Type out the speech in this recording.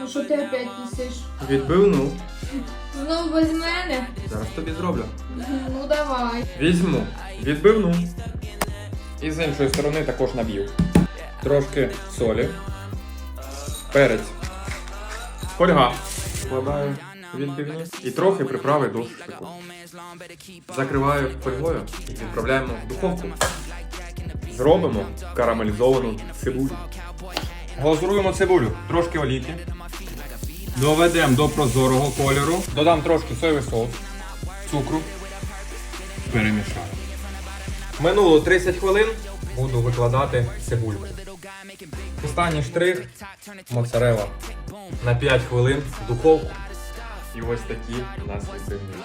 Ну що ти опять несеш? Відбивну. Знову без мене? Зараз тобі зроблю. Ну давай. Візьму. Відбивну. І з іншої сторони також наб'ю. Трошки солі. Перець. Фольга. Вкладаю відбивні. І трохи приправи до шашлику. Закриваю фольгою і відправляємо в духовку. Зробимо карамелізовану цибулю. Глазуруємо цибулю, трошки олійки. Доведемо до прозорого кольору. Додам трошки соєвий соус, цукру. Перемішаю. Минуло 30 хвилин. Буду викладати цибульку. Останній штрих моцарела. На 5 хвилин в духовку. І ось такі у нас відбивні.